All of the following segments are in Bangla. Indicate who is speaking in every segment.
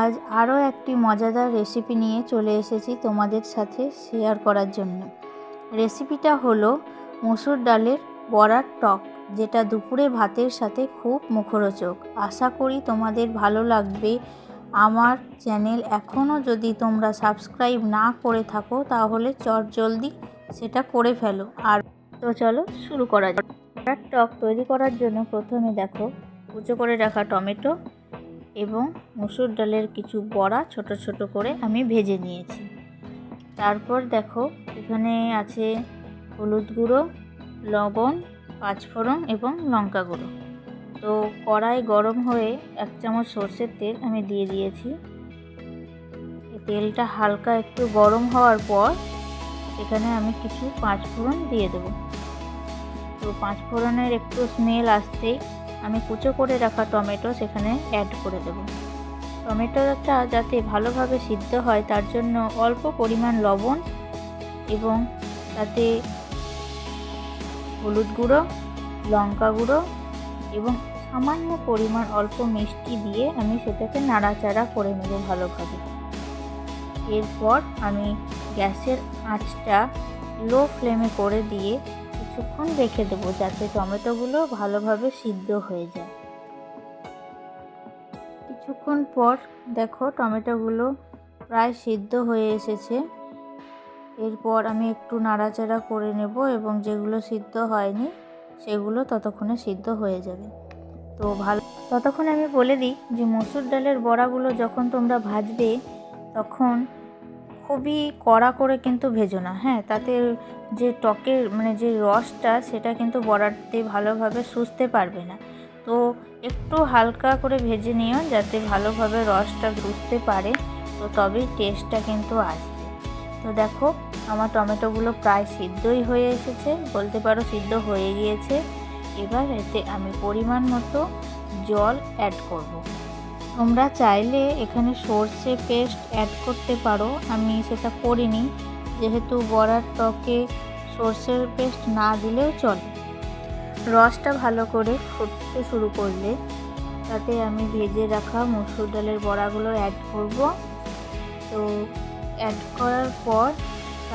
Speaker 1: আজ আরও একটি মজাদার রেসিপি নিয়ে চলে এসেছি তোমাদের সাথে শেয়ার করার জন্য। রেসিপিটা হলো মসুর ডালের বড়ার টক, যেটা দুপুরে ভাতের সাথে খুব মুখরোচক। আশা করি তোমাদের ভালো লাগবে। আমার চ্যানেল এখনও যদি তোমরা সাবস্ক্রাইব না করে থাকো, তাহলে চট জলদি সেটা করে ফেলো। আর তো চলো শুরু করা যাক। টক তৈরি করার জন্য প্রথমে দেখো কুচো করে রাখা টমেটো এবং মুসুর ডালের কিছু বড়া ছোট ছোট করে আমি ভেজে নিয়েছি। তারপর দেখো, এখানে আছে হলুদ গুঁড়ো, লবণ, পাঁচফোড়ন এবং লঙ্কা গুঁড়ো। তো কড়াই গরম হয়ে এক চামচ সর্ষের তেল আমি দিয়ে দিয়েছি। তেলটা হালকা একটু গরম হওয়ার পর সেখানে আমি কিছু পাঁচফোড়ন দিয়ে দেবো। তো পাঁচফোড়নের একটু স্মেল আসতেই আমি কুচো করে রাখা টমেটো সেখানে অ্যাড করে দেব। টমেটোটা যাতে ভালোভাবে সিদ্ধ হয়, তার জন্য অল্প পরিমাণ লবণ এবং তাতে হলুদ গুঁড়ো, লঙ্কা গুঁড়ো এবং সামান্য পরিমাণ অল্প মিষ্টি দিয়ে আমি সেটাকে নাড়াচাড়া করে নেব ভালোভাবে। এরপর আমি গ্যাসের আঁচটা লো ফ্লেমে করে দিয়ে কিছুক্ষণ রেখে দেবো যাতে টমেটোগুলো ভালোভাবে সিদ্ধ হয়ে যায়। কিছুক্ষণ পর দেখো টমেটোগুলো প্রায় সিদ্ধ হয়ে এসেছে। এরপর আমি একটু নাড়াচাড়া করে নেব এবং যেগুলো সিদ্ধ হয়নি, সেগুলো ততক্ষণে সিদ্ধ হয়ে যাবে। তো ভালো ততক্ষণ আমি বলে দিই যে মসুর ডালের বড়াগুলো যখন তোমরা ভাজবে, তখন খুবই কড়া করে কিন্তু ভেজো না হ্যাঁ? তাতে যে টকের মানে যে রসটা, সেটা কিন্তু বড়াতে ভালোভাবে শুষতে পারবে না। তো একটু হালকা করে ভেজে নিও যাতে ভালোভাবে রসটা বুঝতে পারে, তো তবেই টেস্টটা কিন্তু আসবে। তো দেখো, আমার টমেটোগুলো প্রায় সিদ্ধই হয়ে এসেছে, বলতে পারো সিদ্ধ হয়ে গিয়েছে। এবার এতে আমি পরিমাণ মতো জল অ্যাড করব। তোমরা চাইলে এখানে সর্ষে পেস্ট অ্যাড করতে পারো। আমি সেটা করিনি, যেহেতু বড়ার টকে সর্ষের পেস্ট না দিলেও চলে। রসটা ভালো করে ফুটতে শুরু করলে তাতে আমি ভেজে রাখা মসুর ডালের বড়াগুলো অ্যাড করব। তো অ্যাড করার পর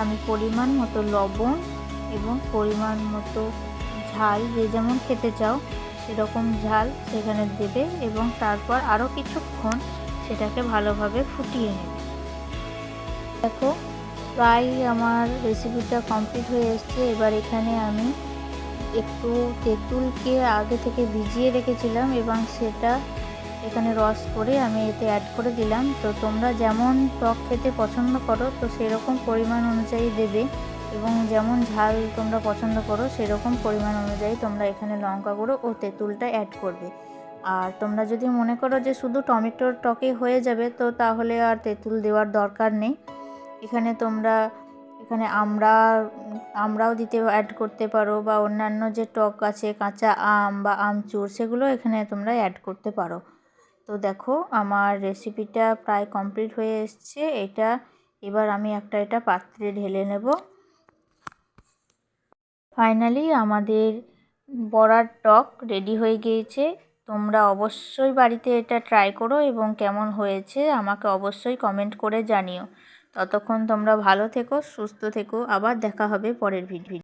Speaker 1: আমি পরিমাণ মতো লবণ এবং পরিমাণ মতো ঝাল যে যেমন খেতে চাও সেরকম ঝাল সেখানে দেবে এবং তারপর আরও কিছুক্ষণ সেটাকে ভালোভাবে ফুটিয়ে নেবে। দেখো, প্রায় আমার রেসিপিটা কমপ্লিট হয়ে এসছে। এবার এখানে আমি একটু তেঁতুলকে আগে থেকে ভিজিয়ে রেখেছিলাম এবং সেটা এখানে রস করে আমি এতে অ্যাড করে দিলাম। তো তোমরা যেমন টক খেতে পছন্দ করো, তো সেরকম পরিমাণ অনুযায়ী দেবে। এবং যেমন ঝাল তোমরা পছন্দ করো, সেরকম পরিমাণ অনুযায়ী তোমরা এখানে লঙ্কা গুঁড়ো ও তেঁতুলটা অ্যাড করবে। আর তোমরা যদি মনে করো যে শুধু টমেটোর টকে হয়ে যাবে, তো তাহলে আর তেঁতুল দেওয়ার দরকার নেই। এখানে তোমরা, এখানে আমরা, আমরাও দিতে অ্যাড করতে পারো বা অন্যান্য যে টক আছে, কাঁচা আম বা আমচুর, সেগুলো এখানে তোমরা অ্যাড করতে পারো। তো দেখো, আমার রেসিপিটা প্রায় কমপ্লিট হয়ে এসছে। এটা, এবার আমি একটা, এটা পাত্রে ঢেলে নেব। ফাইনালি আমাদের বড়ার টক রেডি হয়ে গিয়েছে। তোমরা অবশ্যই বাড়িতে এটা ট্রাই করো এবং কেমন হয়েছে আমাকে অবশ্যই কমেন্ট করে জানিও। ততক্ষণ তোমরা ভালো থেকো, সুস্থ থেকো। আবার দেখা হবে পরের ভিডিও